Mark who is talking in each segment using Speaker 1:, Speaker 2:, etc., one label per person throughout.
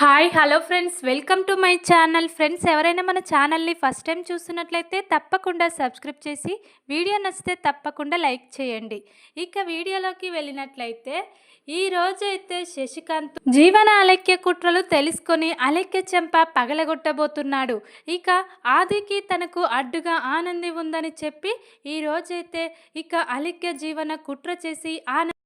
Speaker 1: Hi hello friends. Welcome to my channel. Friends ఎవరైనా మన ఛానల్ని ఫస్ట్ టైం చూస్తున్నట్లయితే తప్పకుండా సబ్స్క్రైబ్ చేసి వీడియో నచ్చితే తప్పకుండా లైక్ చేయండి. ఇక వీడియోలోకి వెళ్ళినట్లయితే ఈ రోజైతే అయితే శశికాంత్ జీవన అలక్య కుట్రలు తెలుసుకొని అలక్య చెంప పగలగొట్టబోతున్నాడు. ఇక ఆదికి తనకు అడ్డుగా ఆనంది ఉందని చెప్పి ఈ రోజైతే ఇక అలక్య జీవన కుట్ర చేసి ఆనంద్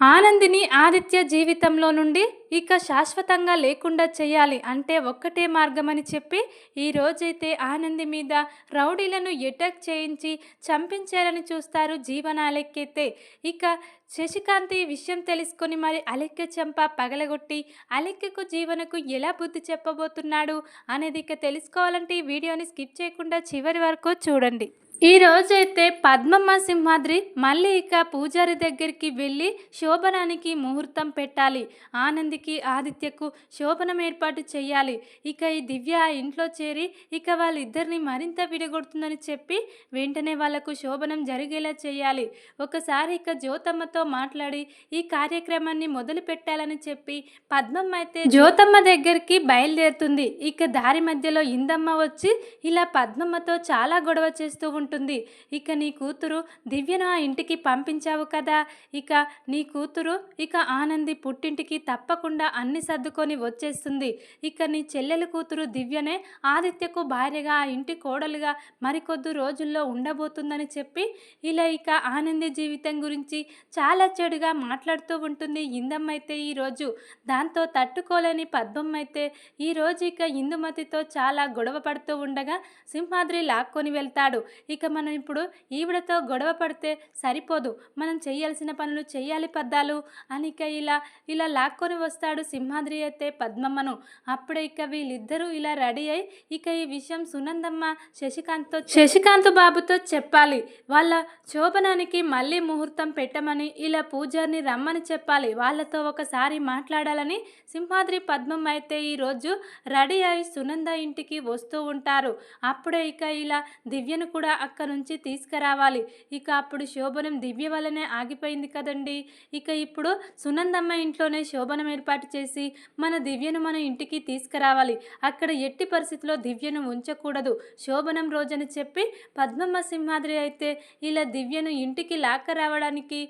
Speaker 1: ఆనందిని ఆదిత్య జీవితంలో నుండి ఇక శాశ్వతంగా లేకుండా చేయాలి అంటే ఒక్కటే మార్గమని చెప్పి ఈ రోజైతే ఆనంది మీద రౌడీలను ఎటాక్ చేయించి చంపించాలని చూస్తారు జీవన అలెక్కైతే ఇక శశికాంత్ ఈ విషయం తెలుసుకొని మరి అలెక్క చెంప పగలగొట్టి అలెక్కకు జీవనకు ఎలా బుద్ధి చెప్పబోతున్నాడు అనేది ఇక తెలుసుకోవాలంటే ఈ వీడియోని స్కిప్ చేయకుండా చివరి వరకు చూడండి. ఈ రోజైతే పద్మమ్మ సింహాద్రి మళ్ళీ ఇక పూజారి దగ్గరికి వెళ్ళి శోభనానికి ముహూర్తం పెట్టాలి. ఆనందికి ఆదిత్యకు శోభనం ఏర్పాటు చేయాలి. ఇక ఈ దివ్య ఇంట్లో చేరి ఇక వాళ్ళిద్దరిని మరింత విడగొడుతుందని చెప్పి వెంటనే వాళ్ళకు శోభనం జరిగేలా చేయాలి. ఒకసారి ఇక జ్యోతమ్మతో మాట్లాడి ఈ కార్యక్రమాన్ని మొదలు పెట్టాలని చెప్పి పద్మమ్మ అయితే జ్యోతమ్మ దగ్గరికి బయలుదేరుతుంది. ఇక దారి మధ్యలో ఇందమ్మ వచ్చి ఇలా పద్మమ్మతో చాలా గొడవ చేస్తూ ఉంటుంది. ఇక నీ కూతురు దివ్యను ఆ ఇంటికి పంపించావు కదా. ఇక నీ కూతురు ఇక ఆనంది పుట్టింటికి తప్పకుండా అన్ని సర్దుకొని వచ్చేస్తుంది. ఇక నీ చెల్లెల కూతురు దివ్యనే ఆదిత్యకు భార్యగా ఆ ఇంటి కోడలుగా మరికొద్ది రోజుల్లో ఉండబోతుందని చెప్పి ఇలా ఇక ఆనంది జీవితం గురించి చాలా చెడుగా మాట్లాడుతూ ఉంటుంది ఇందమ్మ అయితే ఈరోజు దాంతో తట్టుకోలేని పద్మం అయితే ఈరోజు ఇక ఇందుమతితో చాలా గొడవ పడుతూ ఉండగా సింహాద్రి లాక్కొని వెళ్తాడు. ఇక మనం ఇప్పుడు ఈవిడతో గొడవ పడితే సరిపోదు. మనం చేయాల్సిన పనులు చేయాలి పద్దాలు. అని ఇక ఇలా ఇలా లాక్కొని వస్తాడు సింహాద్రి అయితే పద్మమ్మను. అప్పుడే ఇక వీళ్ళిద్దరూ ఇలా రెడీ అయి ఇక ఈ విషయం సునందమ్మ శశికాంత్తో శశికాంత్ బాబుతో చెప్పాలి. వాళ్ళ శోభనానికి మళ్ళీ ముహూర్తం పెట్టమని ఇలా పూజారిని రమ్మని చెప్పాలి. వాళ్ళతో ఒకసారి మాట్లాడాలని సింహాద్రి పద్మమ్మ అయితే ఈరోజు రెడీ అయి సునంద ఇంటికి వస్తూ ఉంటారు. అప్పుడే ఇక ఇలా దివ్యను కూడా అక్కడి నుంచి తీసుకురావాలి. ఇక అప్పుడు శోభనం దివ్య వల్లనే ఆగిపోయింది కదండి. ఇక ఇప్పుడు సునందమ్మ ఇంట్లోనే శోభనం ఏర్పాటు చేసి మన దివ్యను మన ఇంటికి తీసుకురావాలి. అక్కడ ఎట్టి పరిస్థితిలో దివ్యను ఉంచకూడదు. శోభనం రోజని చెప్పి పద్మమ్మ సింహాద్రి అయితే ఇలా దివ్యను ఇంటికి లాక్క రావడానికి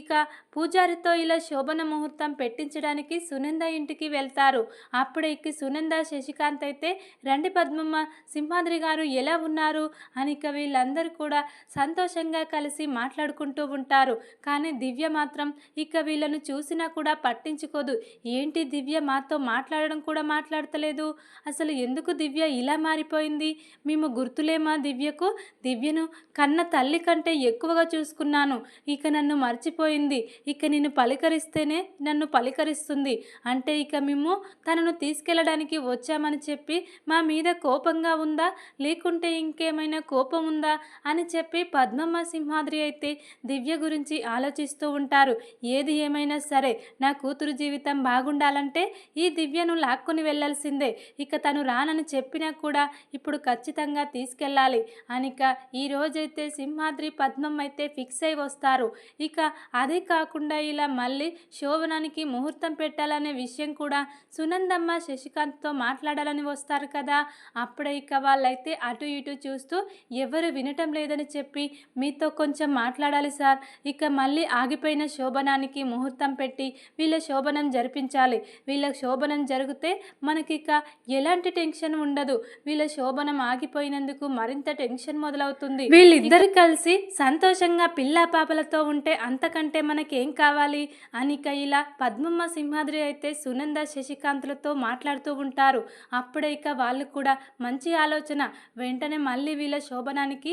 Speaker 1: ఇక పూజారితో ఇలా శోభన ముహూర్తం పెట్టించడానికి సునంద ఇంటికి వెళ్తారు. అప్పుడే ఇక సునంద శశికాంత్ అయితే రండి పద్మమ్మ సింహాద్రి గారు ఎలా ఉన్నారు? అని ఇక వీళ్ళ వీళ్ళందరూ కూడా సంతోషంగా కలిసి మాట్లాడుకుంటూ ఉంటారు. కానీ దివ్య మాత్రం ఇక వీళ్ళను చూసినా కూడా పట్టించుకోదు. ఏంటి దివ్య మాతో మాట్లాడడం కూడా మాట్లాడతలేదు? అసలు ఎందుకు దివ్య ఇలా మారిపోయింది? మేము గుర్తులేమా దివ్యకు? దివ్యను కన్న తల్లి కంటే ఎక్కువగా చూసుకున్నాను. ఇక నన్ను మర్చిపోయింది. ఇక నిన్ను పలికరిస్తేనే నన్ను పలికరిస్తుంది. అంటే ఇక మేము తనను తీసుకెళ్ళడానికి వచ్చామని చెప్పి మా మీద కోపంగా ఉందా? లేకుంటే ఇంకేమైనా కోపం ఉందా? అని చెప్పి పద్మమ్మ సింహాద్రి అయితే దివ్య గురించి ఆలోచిస్తూ ఉంటారు. ఏది ఏమైనా సరే నా కూతురు జీవితం బాగుండాలంటే ఈ దివ్యను లాక్కొని వెళ్ళాల్సిందే. ఇక తను రానని చెప్పినా కూడా ఇప్పుడు ఖచ్చితంగా తీసుకెళ్ళాలి. అనిక ఈ రోజైతే సింహాద్రి పద్మం అయితే ఫిక్స్ అయి వస్తారు. ఇక అదే కాకుండా ఇలా మళ్ళీ శోభనానికి ముహూర్తం పెట్టాలనే విషయం కూడా సునందమ్మ శశికాంత్తో మాట్లాడాలని వస్తారు కదా. అప్పుడే ఇక వాళ్ళైతే అటు ఇటు చూస్తూ ఎవరు వినటం లేదని చెప్పి మీతో కొంచెం మాట్లాడాలి సార్. ఇక మళ్ళీ ఆగిపోయిన శోభనానికి ముహూర్తం పెట్టి వీళ్ళ శోభనం జరిపించాలి. వీళ్ళ శోభనం జరిగితే మనకిక ఎలాంటి టెన్షన్ ఉండదు. వీళ్ళ శోభనం ఆగిపోయినందుకు మరింత టెన్షన్ మొదలవుతుంది. వీళ్ళిద్దరు కలిసి సంతోషంగా పిల్ల పాపలతో ఉంటే అంతకంటే మనకేం కావాలి? అనిక ఇలా పద్మమ్మ సింహాద్రి అయితే సునంద శశికాంత్లతో మాట్లాడుతూ ఉంటారు. అప్పుడే ఇక వాళ్ళు కూడా మంచి ఆలోచన. వెంటనే మళ్ళీ వీళ్ళ శోభనానికి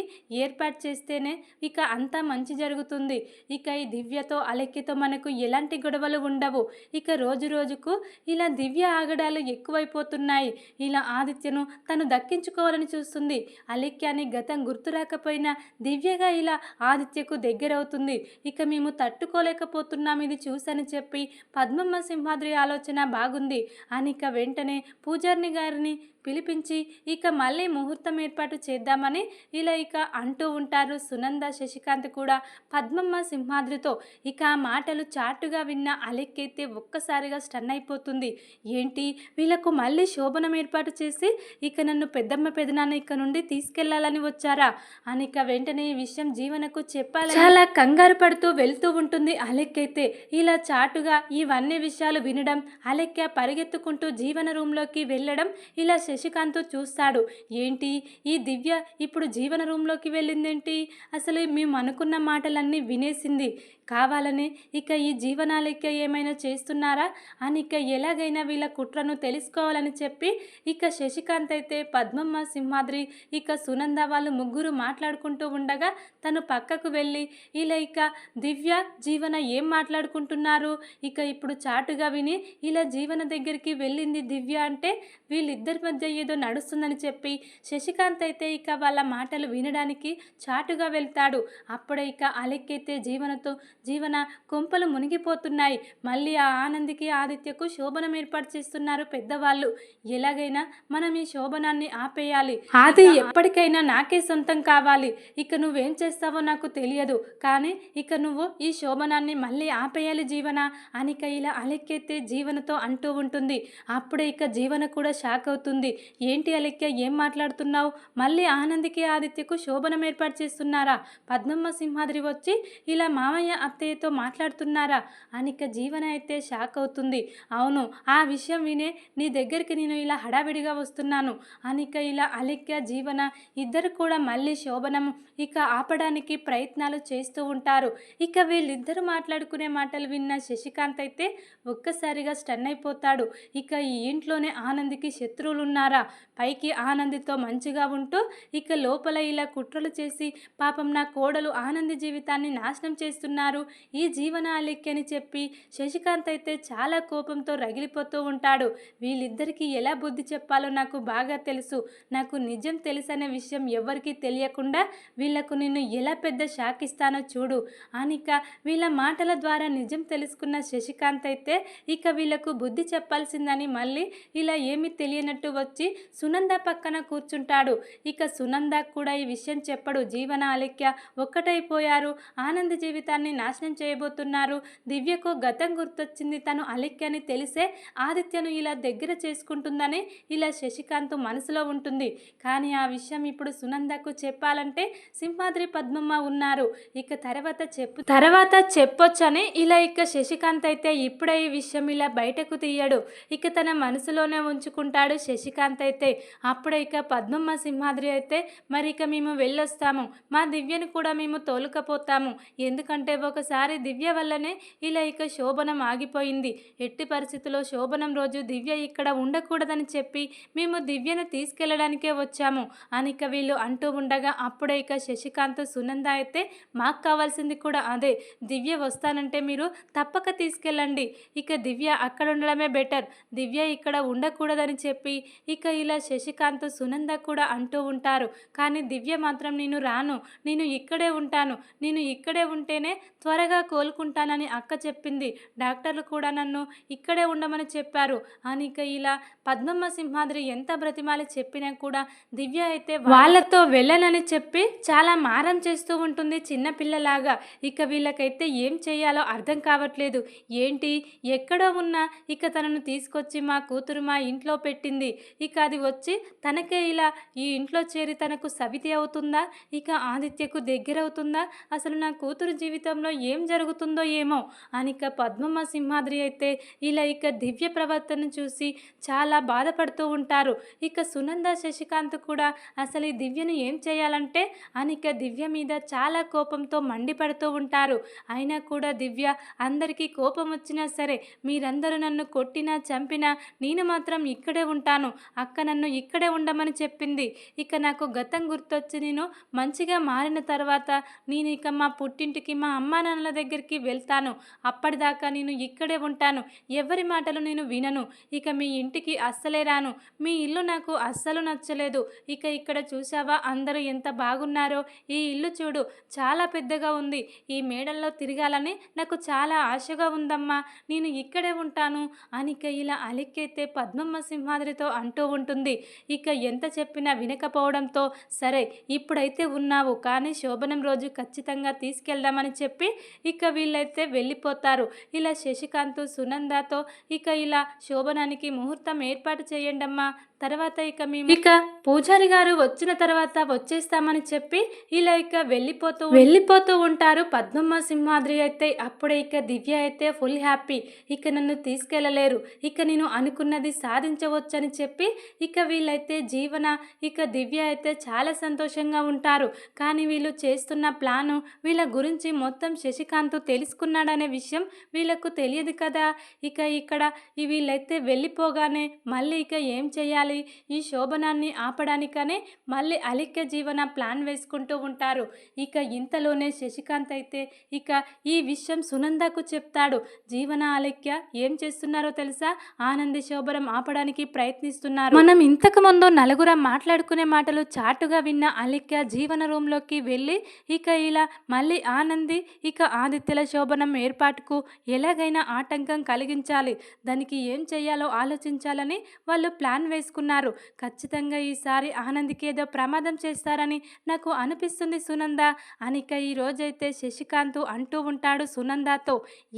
Speaker 1: ఏర్పాటు చేస్తేనే ఇక అంతా మంచి జరుగుతుంది. ఇక ఈ దివ్యతో అలెక్కితో మనకు ఎలాంటి గొడవలు ఉండవు. ఇక రోజు రోజుకు ఇలా దివ్య ఆగడాలు ఎక్కువైపోతున్నాయి. ఇలా ఆదిత్యను తను దక్కించుకోవాలని చూస్తుంది. అలెక్యాని గతం గుర్తు రాకపోయినా దివ్యగా ఇలా ఆదిత్యకు దగ్గరవుతుంది. ఇక మేము తట్టుకోలేకపోతున్నాం ఇది చూసని చెప్పి పద్మమ్మ సింహాద్రి ఆలోచన బాగుంది. అనిక వెంటనే పూజారిని గారిని పిలిపించి ఇక మళ్ళీ ముహూర్తం ఏర్పాటు చేద్దామని ఇలా ఇక అంటూ ఉంటారు సునంద శశికాంత్ కూడా. పద్మమ్మ సింహాద్రితో ఇక మాటలు చాటుగా విన్న అలెక్కైతే ఒక్కసారిగా స్టన్ అయిపోతుంది. ఏంటి? వీళ్ళకు మళ్ళీ శోభనం ఏర్పాటు చేసి ఇక నన్ను పెద్దమ్మ పెదనాన్న ఇక నుండి తీసుకెళ్ళాలని వచ్చారా? అని ఇక వెంటనే ఈ విషయం జీవనకు చెప్పాలి చాలా కంగారు పడుతూ వెళ్తూ ఉంటుంది అలెక్కైతే ఇలా చాటుగా ఇవన్నీ విషయాలు వినడం అలెక్క పరిగెత్తుకుంటూ జీవన రూమ్లోకి వెళ్ళడం ఇలా శశికాంత్ చూస్తాడు. ఏంటి? ఈ దివ్య ఇప్పుడు జీవన రూమ్లోకి వెళ్ళిందేంటి? అసలు మేము అనుకున్న మాటలన్నీ వినేసింది. కావాలని ఇక ఈ జీవనాలిక ఏమైనా చేస్తున్నారా? అని ఇక ఎలాగైనా వీళ్ళ కుట్రను తెలుసుకోవాలని చెప్పి ఇక శశికాంత్ అయితే పద్మమ్మ సింహాద్రి ఇక సునంద వాళ్ళు ముగ్గురు మాట్లాడుకుంటూ ఉండగా తను పక్కకు వెళ్ళి ఇలా ఇక దివ్య జీవన ఏం మాట్లాడుకుంటున్నారు? ఇక ఇప్పుడు చాటుగా విని ఇలా జీవన దగ్గరికి వెళ్ళింది దివ్య అంటే వీళ్ళిద్దరి మధ్య ఏదో నడుస్తుందని చెప్పి శశికాంత్ అయితే ఇక వాళ్ళ మాటలు వినడానికి చాటుగా వెళ్తాడు. అప్పుడే ఇక అలెక్కైతే జీవనతో జీవన కొంపలు మునిగిపోతున్నాయి. మళ్ళీ ఆ ఆనందికి ఆదిత్యకు శోభనం ఏర్పాటు చేస్తున్నారు పెద్దవాళ్ళు. ఎలాగైనా మనం ఈ శోభనాన్ని ఆపేయాలి. ఆది ఎప్పటికైనా నాకే సొంతం కావాలి. ఇక నువ్వేం చేస్తావో నాకు తెలియదు. కానీ ఇక నువ్వు ఈ శోభనాన్ని మళ్ళీ ఆపేయాలి జీవన అనిక ఇలా అలెక్కెత్తే జీవనతో అంటూ ఉంటుంది. అప్పుడే ఇక జీవన కూడా షాక్ అవుతుంది. ఏంటి అలెక్య ఏం మాట్లాడుతున్నావు? మళ్ళీ ఆనందికి ఆదిత్యకు శోభనం ఏర్పాటు చేస్తున్నారా? పద్మమ్మ సింహాద్రి వచ్చి ఇలా మామయ్య అత్తయ్యతో మాట్లాడుతున్నారా? అనిక జీవన అయితే షాక్ అవుతుంది. అవును ఆ విషయం వినే నీ దగ్గరికి నేను ఇలా హడావిడిగా వస్తున్నాను. అనిక ఇలా అలిక్య జీవన ఇద్దరు కూడా మళ్ళీ శోభనం ఇక ఆపడానికి ప్రయత్నాలు చేస్తూ ఉంటారు. ఇక వీళ్ళిద్దరు మాట్లాడుకునే మాటలు విన్న శశికాంత్ అయితే ఒక్కసారిగా స్టన్ అయిపోతాడు. ఇక ఈ ఇంట్లోనే ఆనందికి శత్రువులు ఉన్నారా పైకి ఆనందితో మంచిగా ఉంటూ ఇక లోపల ఇలా కుట్రలు చేసి పాపం నా కోడలు ఆనంది జీవితాన్ని నాశనం చేస్తున్నారు. ఈ జీవన అలెక్కి చెప్పి శశికాంత్ అయితే చాలా కోపంతో రగిలిపోతూ ఉంటాడు. వీళ్ళిద్దరికీ ఎలా బుద్ధి చెప్పాలో నాకు బాగా తెలుసు. నాకు నిజం తెలుసనే విషయం ఎవరికీ తెలియకుండా వీళ్ళకు నేను ఎలా పెద్ద షాక్ ఇస్తానో చూడు. అనిక వీళ్ళ మాటల ద్వారా నిజం తెలుసుకున్న శశికాంత్ అయితే ఇక వీళ్ళకు బుద్ధి చెప్పాల్సిందని మళ్ళీ ఇలా ఏమీ తెలియనట్టు వచ్చి సునంద పక్కన కూర్చుంటాడు. ఇక సునంద కూడా ఈ విషయం చెప్పడు. జీవన అలెక్య ఒక్కటైపోయారు. ఆనంద జీవితాన్ని నాశనం చేయబోతున్నారు. దివ్యకు గతం గుర్తొచ్చింది. తను అలెక్య అని తెలిసే ఆదిత్యను ఇలా దగ్గర చేసుకుంటుందని ఇలా శశికాంత్ మనసులో ఉంటుంది. కానీ ఆ విషయం ఇప్పుడు సునందకు చెప్పాలంటే సింహాద్రి పద్మమ్మ ఉన్నారు. ఇక తర్వాత చెప్పు తర్వాత చెప్పొచ్చని ఇలా ఇక శశికాంత్ అయితే ఇప్పుడే ఈ విషయం ఇలా బయటకు తీయడు. ఇక తన మనసులోనే ఉంచుకుంటాడు శశికాంత్ అయితే. అప్పుడే ఇక పద్మమ్మ సింహాద్రి అయితే మరి ఇక మేము వెళ్ళొస్తాము. మా దివ్యను కూడా మేము తోలుకపోతాము. ఎందుకంటే ఒక ఒకసారి దివ్య వల్లనే ఇలా ఇక శోభనం ఆగిపోయింది. ఎట్టి పరిస్థితుల్లో శోభనం రోజు దివ్య ఇక్కడ ఉండకూడదని చెప్పి మేము దివ్యను తీసుకెళ్ళడానికే వచ్చాము అని ఇక వీళ్ళు అంటూ ఉండగా అప్పుడే ఇక శశికాంత్ సునంద అయితే మాకు కావాల్సింది కూడా అదే. దివ్య వస్తానంటే మీరు తప్పక తీసుకెళ్ళండి. ఇక దివ్య అక్కడ ఉండడమే బెటర్. దివ్య ఇక్కడ ఉండకూడదని చెప్పి ఇక ఇలా శశికాంత్ సునంద కూడా అంటూ ఉంటారు. కానీ దివ్య మాత్రం నేను రాను. నేను ఇక్కడే ఉంటాను. నేను ఇక్కడే ఉంటేనే త్వరగా కోలుకుంటానని అక్క చెప్పింది. డాక్టర్లు కూడా నన్ను ఇక్కడే ఉండమని చెప్పారు. అని ఇలా పద్మమ్మ సింహాద్రి ఎంత బ్రతిమాలి చెప్పినా కూడా దివ్య అయితే వాళ్ళతో వెళ్ళనని చెప్పి చాలా మారం చేస్తూ ఉంటుంది చిన్నపిల్లలాగా ఇక వీళ్ళకైతే ఏం చేయాలో అర్థం కావట్లేదు. ఏంటి? ఎక్కడో ఉన్నా ఇక తనను తీసుకొచ్చి మా కూతురు మా ఇంట్లో పెట్టింది. ఇక అది వచ్చి తనకే ఇలా ఈ ఇంట్లో చేరి తనకు సవితి అవుతుందా? ఇక ఆదిత్యకు దగ్గర అవుతుందా అసలు నా కూతురు జీవితంలో ఏం జరుగుతుందో ఏమో అని ఇక పద్మమ్మ సింహాద్రి అయితే ఇలా ఇక దివ్య ప్రవర్తన చూసి చాలా బాధపడుతూ ఉంటారు. ఇక సునంద శశికాంత్ కూడా అసలు ఈ దివ్యను ఏం చేయాలంటే అనిక దివ్య మీద చాలా కోపంతో మండిపడుతూ ఉంటారు. అయినా కూడా దివ్య అందరికీ కోపం వచ్చినా సరే మీరందరూ నన్ను కొట్టినా చంపినా నేను మాత్రం ఇక్కడే ఉంటాను. అక్క నన్ను ఇక్కడే ఉండమని చెప్పింది. ఇక నాకు గతం గుర్తొచ్చి నేను మంచిగా మారిన తర్వాత నేను ఇక మా పుట్టింటికి మా అమ్మ నాన్నల దగ్గరికి వెళ్తాను. అప్పటిదాకా నేను ఇక్కడే ఉంటాను. ఎవరి మాటలు నేను వినను. ఇక మీ ఇంటికి అస్సలే రాను. మీ ఇల్లు నాకు అస్సలు నచ్చలేదు. ఇక ఇక్కడ చూసావా అందరూ ఎంత బాగున్నారో? ఈ ఇల్లు చూడు చాలా పెద్దగా ఉంది. ఈ మేడల్లో తిరగాలని నాకు చాలా ఆశగా ఉందమ్మా. నేను ఇక్కడే ఉంటాను అనిక ఇలా అలెక్కైతే పద్మమ్మ సింహాద్రితో అంటూ ఉంటుంది. ఇక ఎంత చెప్పినా వినకపోవడంతో సరే ఇప్పుడైతే ఉన్నావు. కానీ శోభనం రోజు ఖచ్చితంగా తీసుకెళ్దామని చెప్పి ఇక వీళ్ళైతే వెళ్ళిపోతారు. ఇలా శశికాంత్ సునందతో ఇక ఇలా శోభనానికి ముహూర్తం ఏర్పాటు చేయండి అమ్మా తర్వాత ఇక మేము ఇక పూజారి గారు వచ్చిన తర్వాత వచ్చేస్తామని చెప్పి ఇలా ఇక వెళ్ళిపోతూ వెళ్ళిపోతూ ఉంటారు. పద్మమ్మ సింహాద్రి అయితే అప్పుడే ఇక దివ్య అయితే ఫుల్ హ్యాపీ. ఇక నన్ను తీసుకెళ్ళలేరు ఇక నేను అనుకున్నది సాధించవచ్చని చెప్పి ఇక వీళ్ళైతే జీవన ఇక దివ్య అయితే చాలా సంతోషంగా ఉంటారు. కానీ వీళ్ళు చేస్తున్న ప్లాను వీళ్ళ గురించి మొత్తం శశికాంత్ తెలుసుకున్నాడనే విషయం వీళ్ళకు తెలియదు కదా. ఇక ఇక్కడ వీళ్ళైతే వెళ్ళిపోగానే మళ్ళీ ఇక ఏం చేయాలి? ఈ శోభనాన్ని ఆపడానికనే మళ్ళీ అలిక్య జీవన ప్లాన్ వేసుకుంటూ ఉంటారు. ఇక ఇంతలోనే శశికాంత్ అయితే ఇక ఈ విషయం సునందకు చెప్తాడు. జీవన అలిక్య ఏం చేస్తున్నారో తెలుసా? ఆనంది శోభనం ఆపడానికి ప్రయత్నిస్తున్నారు. మనం ఇంతకు ముందు నలుగురం మాట్లాడుకునే మాటలు చాటుగా విన్న అలిక్య జీవన రూమ్లోకి వెళ్ళి ఇక ఇలా మళ్ళీ ఆనంది ఇక ఆదిత్యల శోభనం ఏర్పాటుకు ఎలాగైనా ఆటంకం కలిగించాలి. దానికి ఏం చేయాలో ఆలోచించాలని వాళ్ళు ప్లాన్ వేసుకున్నారు. ఖచ్చితంగా ఈసారి ఆనంద్కి ఏదో ప్రమాదం చేస్తారని నాకు అనిపిస్తుంది సునంద. అనిక ఈ రోజైతే శశికాంత్ అంటూ ఉంటాడు సునందతో.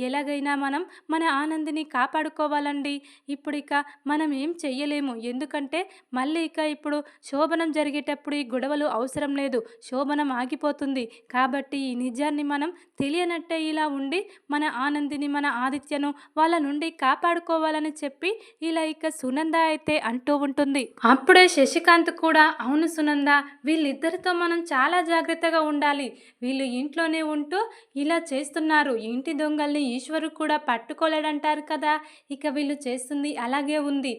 Speaker 1: ఎలాగైనా మనం మన ఆనందిని కాపాడుకోవాలండి. ఇప్పుడు ఇక మనం ఏం చెయ్యలేము. ఎందుకంటే మళ్ళీ ఇక ఇప్పుడు శోభనం జరిగేటప్పుడు ఈ గొడవలు అవసరం లేదు. శోభనం ఆగిపోతుంది. కాబట్టి ఈ నిజాన్ని మనం తెలియనట్టే ఇలా ఉండి మన ఆనందిని మన ఆదిత్యను వాళ్ళ నుండి కాపాడుకోవాలని చెప్పి ఇలా ఇక సునంద అయితే అంటూ ఉంటుంది. అప్పుడే శశికాంత్ కూడా అవును సునంద వీళ్ళిద్దరితో మనం చాలా జాగ్రత్తగా ఉండాలి. వీళ్ళు ఇంట్లోనే ఉంటూ ఇలా చేస్తున్నారు. ఇంటి దొంగల్ని ఈశ్వరు కూడా పట్టుకోలేడంటారు కదా. ఇక వీళ్ళు చేస్తుంది అలాగే ఉంది.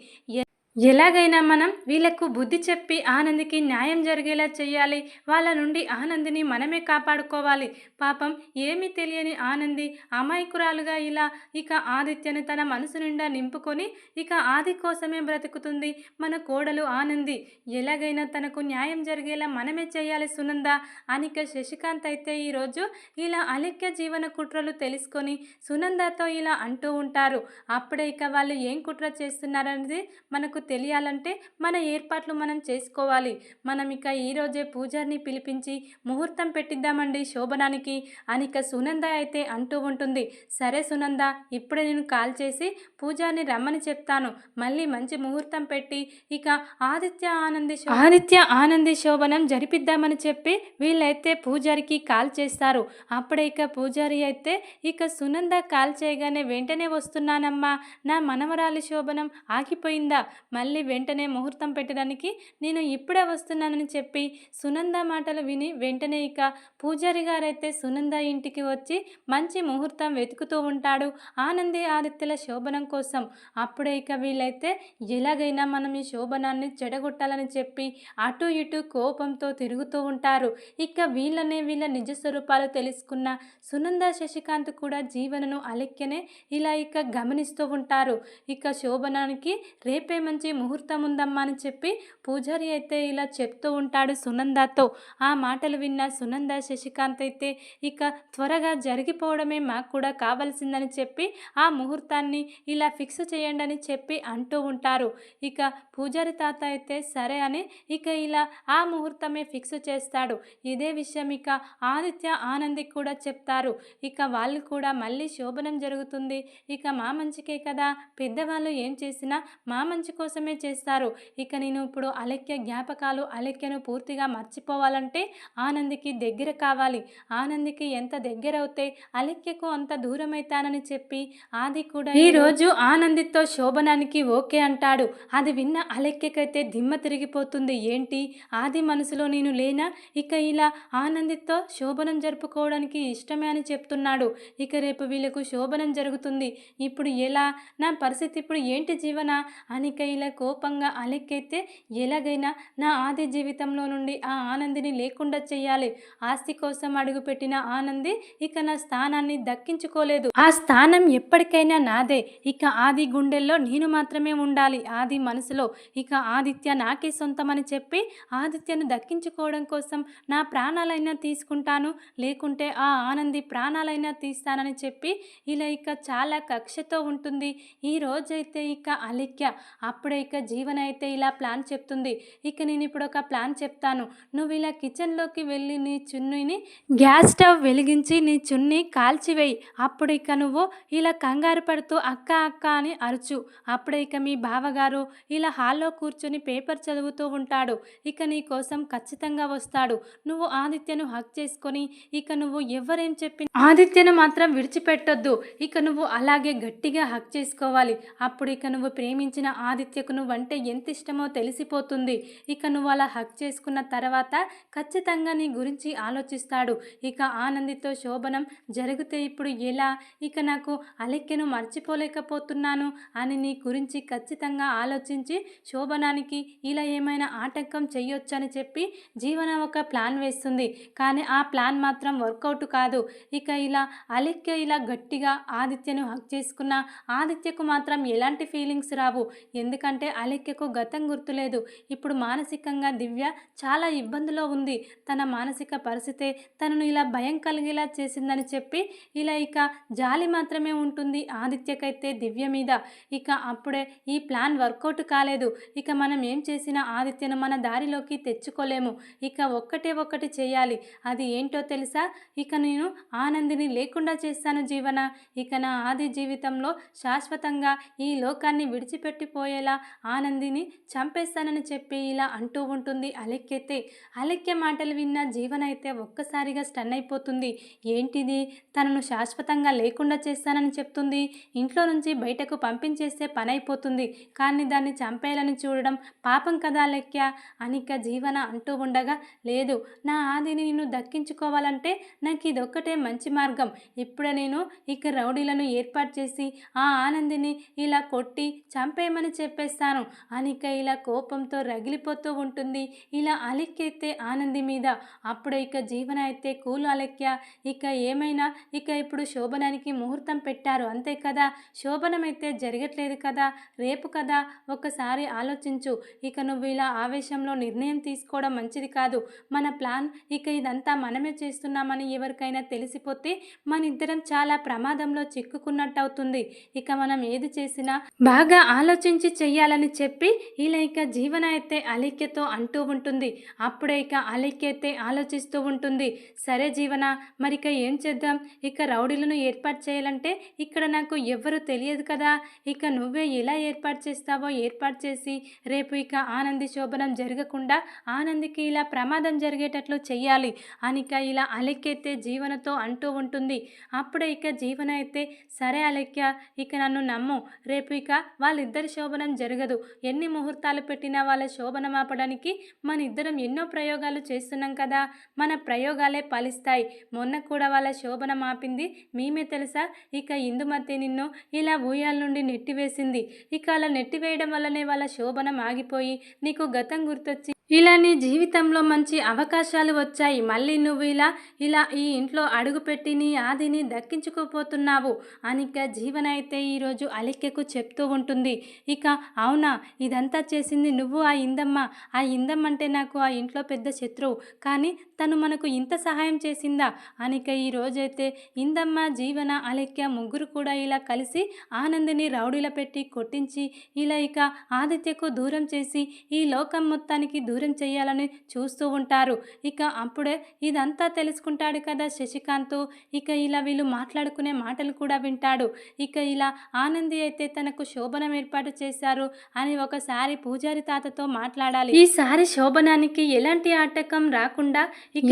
Speaker 1: ఎలాగైనా మనం వీళ్ళకు బుద్ధి చెప్పి ఆనందికి న్యాయం జరిగేలా చేయాలి వాళ్ళ నుండి ఆనందిని మనమే కాపాడుకోవాలి. పాపం ఏమీ తెలియని ఆనంది అమాయకురాలుగా ఇలా ఇక ఆదిత్యని తన మనసు నిండా నింపుకొని ఇక ఆది కోసమే బ్రతుకుతుంది. మన కోడలు ఆనంది ఎలాగైనా తనకు న్యాయం జరిగేలా మనమే చేయాలి సునంద అనిక శశికాంత్ అయితే ఈరోజు ఇలా అలిక్య జీవన కుట్రలు తెలుసుకొని సునందతో ఇలా అంటూ ఉంటారు. అప్పుడే ఇక వాళ్ళు ఏం కుట్ర చేస్తున్నారనేది మనకు తెలియాలంటే మన ఏర్పాట్లు మనం చేసుకోవాలి. మనం ఇక ఈరోజే పూజారిని పిలిపించి ముహూర్తం పెట్టిద్దామండి శోభనానికి అనిక సునంద అయితే అంటూ ఉంటుంది. సరే సునంద ఇప్పుడే నేను కాల్ చేసి పూజారిని రమ్మని చెప్తాను. మళ్ళీ మంచి ముహూర్తం పెట్టి ఇక ఆదిత్య ఆనంది ఆదిత్య ఆనంది శోభనం జరిపిద్దామని చెప్పి వీళ్ళైతే పూజారికి కాల్ చేస్తారు. అప్పుడే ఇక పూజారి అయితే ఇక సునంద కాల్ చేయగానే వెంటనే వస్తున్నానమ్మా. నా మనవరాలి శోభనం ఆగిపోయిందా? మళ్ళీ వెంటనే ముహూర్తం పెట్టడానికి నేను ఇప్పుడే వస్తున్నానని చెప్పి సునంద మాటలు విని వెంటనే ఇక పూజారి గారైతే సునంద ఇంటికి వచ్చి మంచి ముహూర్తం వెతుకుతూ ఉంటాడు ఆనంది ఆదిత్యల శోభనం కోసం. అప్పుడే ఇక వీళ్ళైతే ఎలాగైనా మనం ఈ శోభనాన్ని చెడగొట్టాలని చెప్పి అటు ఇటు కోపంతో తిరుగుతూ ఉంటారు. ఇక వీళ్ళనే వీళ్ళ నిజ స్వరూపాలు తెలుసుకున్న సునంద శశికాంత్ కూడా జీవనను అలెక్కనే ఇలా ఇక గమనిస్తూ ఉంటారు. ఇక శోభనానికి రేపే మంచి ముహూర్తం ఉందమ్మా అని చెప్పి పూజారి అయితే ఇలా చెప్తూ ఉంటాడు సునందతో. ఆ మాటలు విన్న సునంద శశికాంత్ అయితే ఇక త్వరగా జరిగిపోవడమే మాకు కూడా కావాల్సిందని చెప్పి ఆ ముహూర్తాన్ని ఇలా ఫిక్స్ చేయండి అని చెప్పి అంటూ ఉంటారు. ఇక పూజారి తాత అయితే సరే అని ఇక ఇలా ఆ ముహూర్తమే ఫిక్స్ చేస్తాడు. ఇదే విషయం ఇక ఆదిత్య ఆనందికి కూడా చెప్తారు. ఇక వాళ్ళు కూడా మళ్ళీ శోభనం జరుగుతుంది. ఇక మా మంచికే కదా పెద్దవాళ్ళు ఏం చేసినా మా మంచి కోసమే చేస్తారు. ఇక నేను ఇప్పుడు అలెక్య జ్ఞాపకాలు అలెక్యను పూర్తిగా మర్చిపోవాలంటే ఆనందికి దగ్గర కావాలి. ఆనందికి ఎంత దగ్గర అవుతే అలెక్యకు అంత దూరం అవుతానని చెప్పి ఆది కూడా ఈ రోజు ఆనందితో శోభనానికి ఓకే అంటాడు. అది విన్న అలెక్యకైతే దిమ్మ తిరిగిపోతుంది. ఏంటి? ఆది మనసులో నేను లేనా? ఇక ఇలా ఆనందితో శోభనం జరుపుకోవడానికి ఇష్టమే అని చెప్తున్నాడు. ఇక రేపు వీళ్ళకు శోభనం జరుగుతుంది. ఇప్పుడు ఎలా? నా పరిస్థితి ఇప్పుడు ఏంటి జీవన? అనిక ఇలా కోపంగా అలెక్కెత్తే ఎలాగైనా నా ఆది జీవితంలో నుండి ఆ ఆనందిని లేకుండా చేయాలి ఆస్తి కోసం అడుగుపెట్టిన ఆనంది ఇక నా స్థానాన్ని దక్కించుకోలేదు. ఆ స్థానం ఎప్పటికైనా నాదే. ఇక ఆది గుండెల్లో నేను మాత్రమే ఉండాలి. ఆది మనసులో ఇక ఆదిత్య నాకే సొంతమని చెప్పి ఆదిత్యను దక్కించుకోవడం కోసం నా ప్రాణాలైనా తీసుకుంటాను. లేకుంటే ఆ ఆనంది ప్రాణాలైనా తీస్తానని చెప్పి ఇలా ఇక చాలా కక్షతో ఉంటుంది. ఈ రోజైతే ఇక అలిక్య. అప్పుడు ఇక జీవన అయితే ఇలా ప్లాన్ చెప్తుంది. ఇక నేను ఇప్పుడు ఒక ప్లాన్ చెప్తాను. నువ్వు ఇలా కిచెన్లోకి వెళ్ళి నీ చున్నీని గ్యాస్ స్టవ్ వెలిగించి నీ చున్నీ కాల్చివేయి. అప్పుడు ఇక నువ్వు ఇలా కంగారు పడుతూ అక్క అక్క అని అరుచు. అప్పుడే ఇక మీ బావగారు ఇలా హాల్లో కూర్చొని పేపర్ చదువుతూ ఉంటాడు. ఇక నీ కోసం ఖచ్చితంగా వస్తాడు. నువ్వు ఆదిత్యను హక్ చేసుకొని ఇక నువ్వు ఎవరేం చెప్పి ఆదిత్యను మాత్రం విడిచిపెట్టొద్దు. ఇక నువ్వు అలాగే గట్టిగా హక్ చేసుకోవాలి. అప్పుడు ఇక నువ్వు ప్రేమించిన ఆదిత్య ఆదిత్యకు నువ్వంటే ఎంత ఇష్టమో తెలిసిపోతుంది. ఇక నువ్వు అలా హక్ చేసుకున్న తర్వాత ఖచ్చితంగా నీ గురించి ఆలోచిస్తాడు. ఇక ఆనందితో శోభనం జరిగితే ఇప్పుడు ఎలా? ఇక నాకు అలెక్కెను మర్చిపోలేకపోతున్నాను అని నీ గురించి ఖచ్చితంగా ఆలోచించి శోభనానికి ఇలా ఏమైనా ఆటంకం చెయ్యొచ్చని చెప్పి జీవన ఒక ప్లాన్ వేస్తుంది. కానీ ఆ ప్లాన్ మాత్రం వర్కౌట్ కాదు. ఇక ఇలా అలెక్య ఇలా గట్టిగా ఆదిత్యను హక్ చేసుకున్న ఆదిత్యకు మాత్రం ఎలాంటి ఫీలింగ్స్ రావు. ఎందుకంటే అలెక్యకు గతం గుర్తులేదు. ఇప్పుడు మానసికంగా దివ్య చాలా ఇబ్బందిలో ఉంది. తన మానసిక పరిస్థితే తనను ఇలా భయం కలిగేలా చేసిందని చెప్పి ఇలా ఇక జాలి మాత్రమే ఉంటుంది ఆదిత్యకైతే దివ్య మీద. ఇక అప్పుడే ఈ ప్లాన్ వర్కౌట్ కాలేదు. ఇక మనం ఏం చేసినా ఆదిత్యను మన దారిలోకి తెచ్చుకోలేము. ఇక ఒక్కటే ఒక్కటి చేయాలి. అది ఏంటో తెలుసా? ఇక నేను ఆనందిని లేకుండా చేస్తాను జీవన? ఇక నా ఆది జీవితంలో శాశ్వతంగా ఈ లోకాన్ని విడిచిపెట్టిపోయేలా ఆనందిని చంపేస్తానని చెప్పి ఇలా అంటూ ఉంటుంది అలెక్కెతే. అలెక్య మాటలు విన్న జీవన అయితే ఒక్కసారిగా స్టన్ అయిపోతుంది. ఏంటిది? తనను శాశ్వతంగా లేకుండా చేస్తానని చెప్తుంది. ఇంట్లో నుంచి బయటకు పంపించేస్తే పని అయిపోతుంది. కానీ దాన్ని చంపేయాలని చూడడం పాపం కదా లెక్క అనిక జీవన అంటూ ఉండగా లేదు నా ఆదిని నేను దక్కించుకోవాలంటే నాకు ఇదొక్కటే మంచి మార్గం. ఇప్పుడే నేను ఇక రౌడీలను ఏర్పాటు చేసి ఆ ఆనందిని ఇలా కొట్టి చంపేయమని చెప్పే చెప్పేస్తాను అనిక ఇలా కోపంతో రగిలిపోతూ ఉంటుంది. ఇలా అలెక్కెత్తే ఆనంది మీద. అప్పుడు ఇక జీవన అయితే కూలు అలెక్య. ఇక ఏమైనా? ఇక ఇప్పుడు శోభనానికి ముహూర్తం పెట్టారు. అంతే కదా? శోభనం అయితే జరగట్లేదు కదా? రేపు కదా? ఒకసారి ఆలోచించు. ఇక నువ్వు ఇలా ఆవేశంలో నిర్ణయం తీసుకోవడం మంచిది కాదు. మన ప్లాన్ ఇక ఇదంతా మనమే చేస్తున్నామని ఎవరికైనా తెలిసిపోతే మన ఇద్దరం చాలా ప్రమాదంలో చిక్కుకున్నట్టు అవుతుంది ఇక మనం ఏది చేసినా బాగా ఆలోచించి చెయ్యాలని చెప్పి ఇలా ఇక జీవన అయితే అలిక్యతో అంటూ ఉంటుంది. అప్పుడే ఇక అలిక్య అయితే ఆలోచిస్తూ ఉంటుంది. సరే జీవన మరిక ఏం చేద్దాం? ఇక రౌడీలను ఏర్పాటు చేయాలంటే ఇక్కడ నాకు ఎవ్వరూ తెలియదు కదా. ఇక నువ్వే ఎలా ఏర్పాటు చేస్తావో ఏర్పాటు చేసి రేపు ఇక ఆనంది శోభనం జరగకుండా ఆనందికి ఇలా ప్రమాదం జరిగేటట్లు చెయ్యాలి అనిక ఇలా అలెక్కెత్తే జీవనతో అంటూ ఉంటుంది. అప్పుడే ఇక జీవన అయితే సరే అలెక్య ఇక నన్ను నమ్ము. రేపు ఇక వాళ్ళిద్దరి శోభనం జరగదు. ఎన్ని ముహూర్తాలు పెట్టినా వాళ్ళ శోభన మాపడానికి మన ఇద్దరం ఎన్నో ప్రయోగాలు చేస్తున్నాం కదా. మన ప్రయోగాలే ఫలిస్తాయి. మొన్న కూడా వాళ్ళ శోభన మాపింది మేమే తెలుసా? ఇక ఇందుమతి నిన్ను ఇలా ఊయాల నుండి నెట్టివేసింది. ఇక అలా నెట్టివేయడం వల్లనే వాళ్ళ శోభనం ఆగిపోయి నీకు గతం గుర్తొచ్చి ఇలా నీ జీవితంలో మంచి అవకాశాలు వచ్చాయి. మళ్ళీ నువ్వు ఇలా ఇలా ఈ ఇంట్లో అడుగుపెట్టి నీ ఆదిని దక్కించుకోపోతున్నావు అనిక జీవన అయితే ఈరోజు అలిక్యకు చెప్తూ ఉంటుంది. ఇక అవునా ఇదంతా చేసింది నువ్వు ఆ ఇందమ్మ. ఆ ఇందమ్మ అంటే నాకు ఆ ఇంట్లో పెద్ద శత్రువు. కానీ తను మనకు ఇంత సహాయం చేసిందా? అనిక ఈ రోజైతే ఇందమ్మ జీవన అలెక్య ముగ్గురు కూడా ఇలా కలిసి ఆనందిని రౌడీల పెట్టి కొట్టించి ఇలా ఇక ఆదిత్యకు దూరం చేసి ఈ లోకం మొత్తానికి దూరం చేయాలని చూస్తూ ఉంటారు. ఇక అప్పుడే ఇదంతా తెలుసుకుంటాడు కదా శశికాంత్. ఇక ఇలా వీళ్ళు మాట్లాడుకునే మాటలు కూడా వింటాడు. ఇక ఇలా ఆనంది అయితే తనకు శోభనం ఏర్పాటు చేశారు అని ఒకసారి పూజారి తాతతో మాట్లాడాలి. ఈసారి శోభనానికి ఎలాంటి ఆటంకం రాకుండా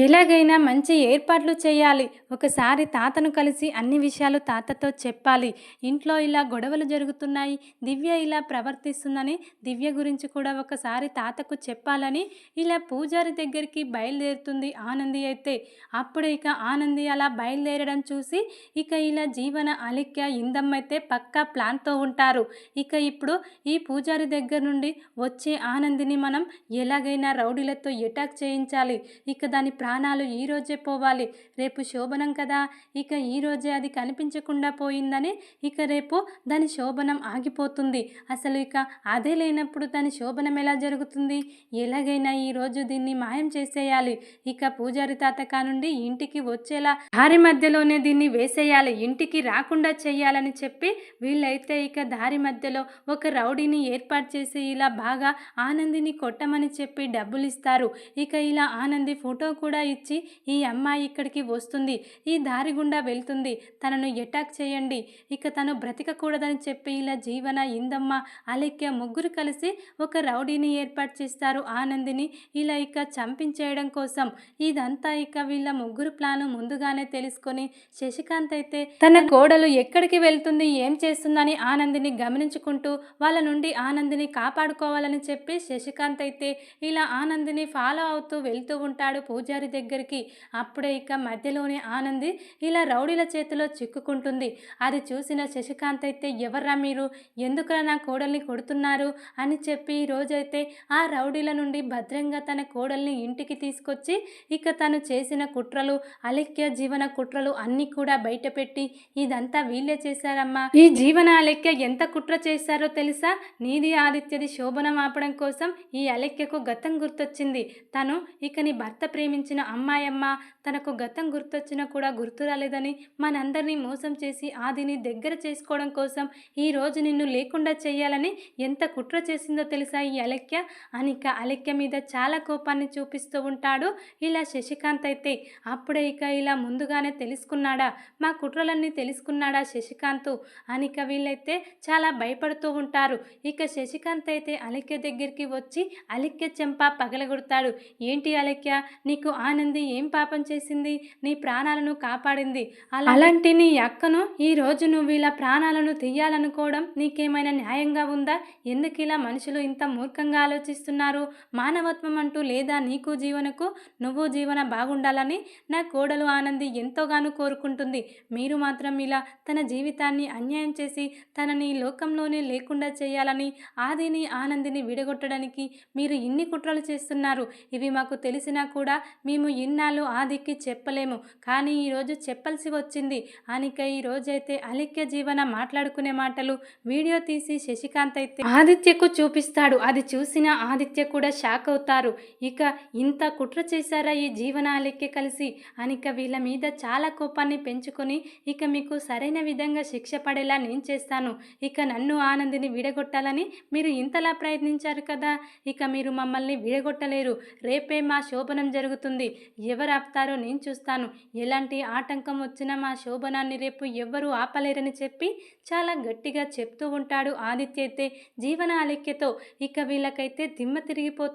Speaker 1: ఎలాగైనా మంచి ఏర్పాట్లు చేయాలి. ఒకసారి తాతను కలిసి అన్ని విషయాలు తాతతో చెప్పాలి. ఇంట్లో ఇలా గొడవలు జరుగుతున్నాయి. దివ్య ఇలా ప్రవర్తిస్తుందని దివ్య గురించి కూడా ఒకసారి తాతకు చెప్పాలని అని ఇలా పూజారి దగ్గరికి బయలుదేరుతుంది ఆనంది అయితే. అప్పుడు ఇక ఆనంది అలా బయలుదేరడం చూసి ఇక ఇలా జీవన అలిక్య ఇందమ్మ అయితే పక్కా ప్లాన్తో ఉంటారు. ఇక ఇప్పుడు ఈ పూజారి దగ్గర నుండి వచ్చే ఆనందిని మనం ఎలాగైనా రౌడీలతో ఎటాక్ చేయించాలి. ఇక దాని ప్రాణాలు ఈ రోజే పోవాలి. రేపు శోభనం కదా. ఇక ఈ రోజే అది కనిపించకుండా పోయిందని ఇక రేపు దాని శోభనం ఆగిపోతుంది. అసలు ఇక అదే లేనప్పుడు దాని శోభనం ఎలా జరుగుతుంది? ఎలా ఎలాగైనా ఈరోజు దీన్ని మాయం చేసేయాలి. ఇక పూజారి తాత కానుండి ఇంటికి వచ్చేలా దారి మధ్యలోనే దీన్ని వేసేయాలి. ఇంటికి రాకుండా చేయాలని చెప్పి వీళ్ళైతే ఇక దారి మధ్యలో ఒక రౌడీని ఏర్పాటు చేసి ఇలా బాగా ఆనందిని కొట్టమని చెప్పి డబ్బులు ఇస్తారు ఇక ఇలా ఆనంది ఫోటో కూడా ఇచ్చి ఈ అమ్మాయి ఇక్కడికి వస్తుంది. ఈ దారి గుండా వెళ్తుంది. తనను అటాక్ చేయండి. ఇక తను బ్రతికకూడదని చెప్పి ఇలా జీవన ఇందమ్మ అలెక్య ముగ్గురు కలిసి ఒక రౌడీని ఏర్పాటు చేస్తారు. ఆనందిని ఇలా ఇక చంపించేయడం కోసం ఇదంతా ఇక వీళ్ళ ముగ్గురు ప్లాను ముందుగానే తెలుసుకొని శశికాంత్ అయితే తన కోడలు ఎక్కడికి వెళ్తుంది ఏం చేస్తుందని ఆనందిని గమనించుకుంటూ వాళ్ళ నుండి ఆనందిని కాపాడుకోవాలని చెప్పి శశికాంత్ అయితే ఇలా ఆనందిని ఫాలో అవుతూ వెళ్తూ ఉంటాడు పూజారి దగ్గరికి. అప్పుడే ఇక మధ్యలోనే ఆనంది ఇలా రౌడీల చేతిలో చిక్కుకుంటుంది. అది చూసిన శశికాంత్ అయితే ఎవర్రా మీరు? ఎందుకురా నా కోడల్ని కొడుతున్నారు? అని చెప్పి ఈరోజైతే రోజైతే ఆ రౌడీల నుండి భద్రంగా తన కోడల్ని ఇంటికి తీసుకొచ్చి ఇక తను చేసిన కుట్రలు అలెక్య జీవన కుట్రలు అన్నీ కూడా బయటపెట్టి ఇదంతా వీళ్ళే చేశారమ్మా. ఈ జీవన అలెక్య ఎంత కుట్ర చేశారో తెలుసా? నీది ఆదిత్యది శోభనం ఆపడం కోసం ఈ అలెక్యకు గతం గుర్తొచ్చింది. తను ఇక నీ భర్త ప్రేమించిన అమ్మాయమ్మ. తనకు గతం గుర్తొచ్చినా కూడా గుర్తు రాలేదని మనందరినీ మోసం చేసి ఆదిని దగ్గర చేసుకోవడం కోసం ఈ రోజు నిన్ను లేకుండా చేయాలని ఎంత కుట్ర చేసిందో తెలుసా ఈ అలెక్య అనిక అలెక్య మీద చాలా కోపాన్ని చూపిస్తూ ఉంటాడు. ఇలా శశికాంత్ అయితే అప్పుడే ఇక ఇలా ముందుగానే తెలుసుకున్నాడా? మా కుట్రలన్నీ తెలుసుకున్నాడా శశికాంత్ అనిక వీళ్ళైతే చాలా భయపడుతూ ఉంటారు. ఇక శశికాంత్ అయితే అలెక్య దగ్గరికి వచ్చి అలెక్య చెంప పగలగొడతాడు. ఏంటి అలెక్య నీకు ఆనంది ఏం పాపం చేసింది? నీ ప్రాణాలను కాపాడింది. అలా అలాంటి నీ అక్కను ఈ రోజు నువ్వు ఇలా ప్రాణాలను తీయాలనుకోవడం నీకేమైనా న్యాయంగా ఉందా? ఎందుకు ఇలా మనుషులు ఇంత మూర్ఖంగా ఆలోచిస్తున్నారు? మానవత్వం అంటూ లేదా నీకు జీవనకు నువ్వు జీవన బాగుండాలని నా కోడలు ఆనంది ఎంతోగానో కోరుకుంటుంది. మీరు మాత్రం ఇలా తన జీవితాన్ని అన్యాయం చేసి తనని ఈ లోకంలోనే లేకుండా చేయాలని ఆదిని ఆనందిని విడగొట్టడానికి మీరు ఇన్ని కుట్రలు చేస్తున్నారు. ఇవి మాకు తెలిసినా కూడా మేము ఇన్నాళ్ళు ఆదికి చెప్పలేము. కానీ ఈరోజు చెప్పాల్సి వచ్చింది. అనిక ఈ రోజైతే అలిక్య జీవన మాట్లాడుకునే మాటలు వీడియో తీసి శశికాంత్ అయితే ఆదిత్యకు చూపిస్తాడు. అది చూసిన ఆదిత్య కూడా షాక్ అవుతారు ఇక ఇంత కుట్ర చేశారా ఈ జీవన కలిసి? అనిక వీళ్ళ మీద చాలా కోపాన్ని పెంచుకొని ఇక మీకు సరైన విధంగా శిక్ష పడేలా నేను చేస్తాను. ఇక నన్ను ఆనందిని విడగొట్టాలని మీరు ఇంతలా ప్రయత్నించారు కదా? ఇక మీరు మమ్మల్ని విడగొట్టలేరు. రేపే మా శోభనం జరుగుతుంది. ఎవరు ఆపుతారో నేను చూస్తాను. ఎలాంటి ఆటంకం వచ్చినా మా శోభనాన్ని రేపు ఎవ్వరూ ఆపలేరని చెప్పి చాలా గట్టిగా చెప్తూ ఉంటాడు ఆదిత్య అయితే జీవన అలెక్యతో ఇక వీళ్ళకైతే దిమ్మ తిరిగిపోతుంది.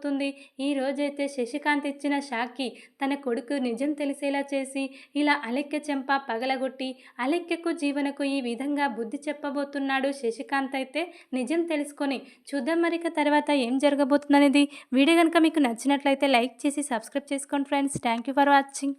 Speaker 1: ఈ రోజైతే శశికాంత్ ఇచ్చిన షాకి తన కొడుకు నిజం తెలిసేలా చేసి ఇలా అలెక్య చెంప పగలగొట్టి అలెక్యకు జీవనకు ఈ విధంగా బుద్ధి చెప్పబోతున్నాడు శశికాంత్ అయితే నిజం తెలుసుకొని చూద్దాం మరిక తర్వాత ఏం జరగబోతుందనేది. వీడియో కనుక మీకు నచ్చినట్లయితే లైక్ చేసి సబ్స్క్రైబ్ చేసుకోండి friends. Thank you for watching.